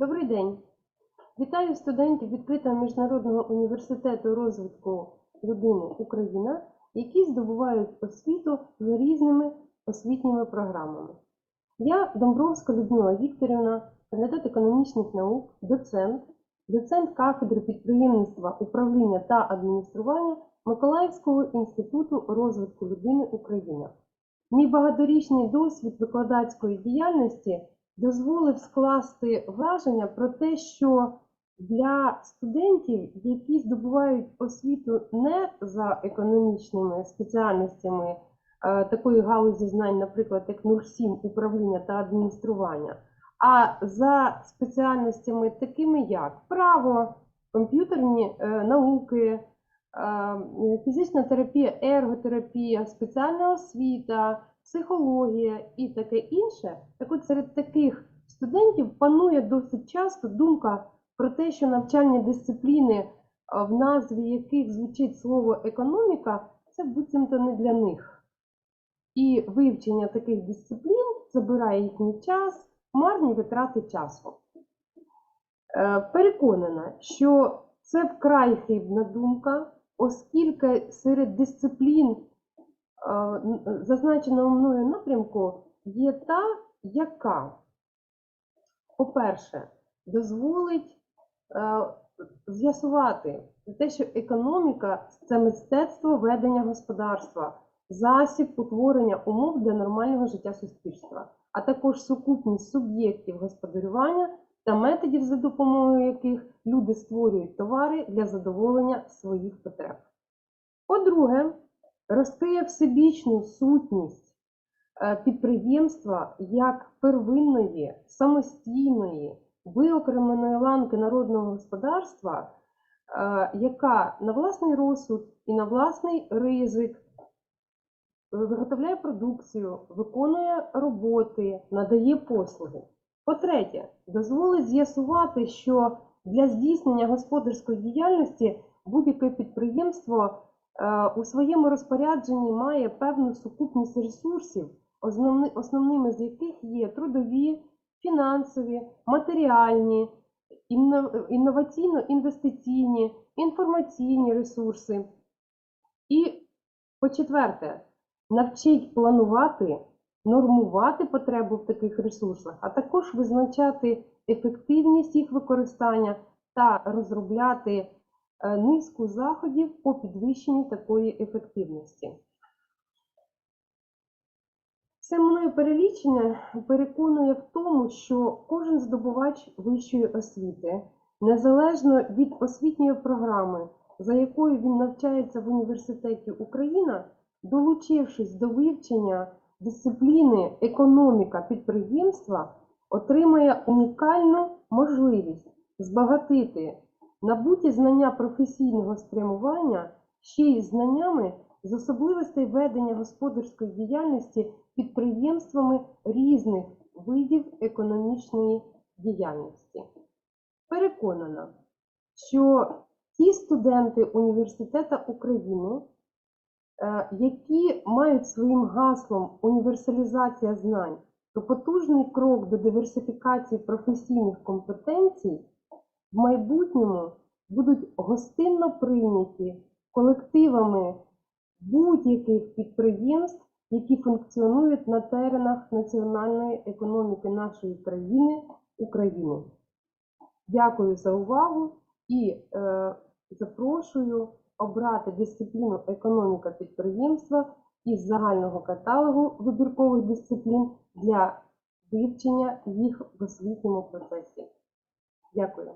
Добрий день. Вітаю студентів відкритого міжнародного університету розвитку людини Україна, які здобувають освіту за різними освітніми програмами. Я Домбровська Людмила Вікторівна, кандидат економічних наук, доцент, доцент кафедри підприємництва, управління та адміністрування Миколаївського інституту розвитку людини Україна. Мій багаторічний досвід викладацької діяльності дозволив скласти враження про те, що для студентів, які здобувають освіту не за економічними спеціальностями е, такої галузі знань, наприклад, як 07 управління та адміністрування, а за спеціальностями такими як право, комп'ютерні е, науки, е, фізична терапія, ерготерапія, спеціальна освіта, психологія і таке інше, так от серед таких студентів панує досить часто думка про те, що навчальні дисципліни, в назві яких звучить слово економіка, це буцімто не для них. І вивчення таких дисциплін забирає їхній час, марні витрати часу. Е, Переконана, що це вкрай хибна думка, оскільки серед дисциплін е, зазначеного мною напрямку є та, яка, по-перше, дозволить е, з'ясувати те, що економіка це мистецтво ведення господарства, засіб утворення умов для нормального життя суспільства, а також сукупність суб'єктів господарювання та методів, за допомогою яких люди створюють товари для задоволення своїх потреб. По-друге, розкриє всебічну сутність е, підприємства як первинної, самостійної, виокремленої ланки народного господарства, е, яка на власний розсуд і на власний ризик виготовляє продукцію, виконує роботи, надає послуги. По-третє, дозволить з'ясувати, що для здійснення господарської діяльності будь-яке підприємство у своєму розпорядженні має певну сукупність ресурсів, основними з яких є трудові, фінансові, матеріальні, інноваційно-інвестиційні, інформаційні ресурси. І по-четверте, навчить планувати, нормувати потребу в таких ресурсах, а також визначати ефективність їх використання та розробляти е, низку заходів по підвищенню такої ефективності. Це мною перелічення переконує в тому, що кожен здобувач вищої освіти, незалежно від освітньої програми, за якою він навчається в університеті Україна, долучившись до вивчення дисципліни економіка підприємства, отримає унікальну можливість збагатити набуті знання професійного спрямування ще й знаннями з особливостей ведення господарської діяльності підприємствами різних видів економічної діяльності. Переконана, що ті студенти університету України, е, які мають своїм гаслом універсалізація знань, то потужний крок до диверсифікації професійних компетенцій в майбутньому будуть гостинно прийняті колективами будь-яких підприємств, які функціонують на теренах національної економіки нашої країни України. Дякую за увагу і е, запрошую обрати дисципліну економіка підприємства із загального каталогу вибіркових дисциплін для вивчення їх в освітньому процесі. Дякую.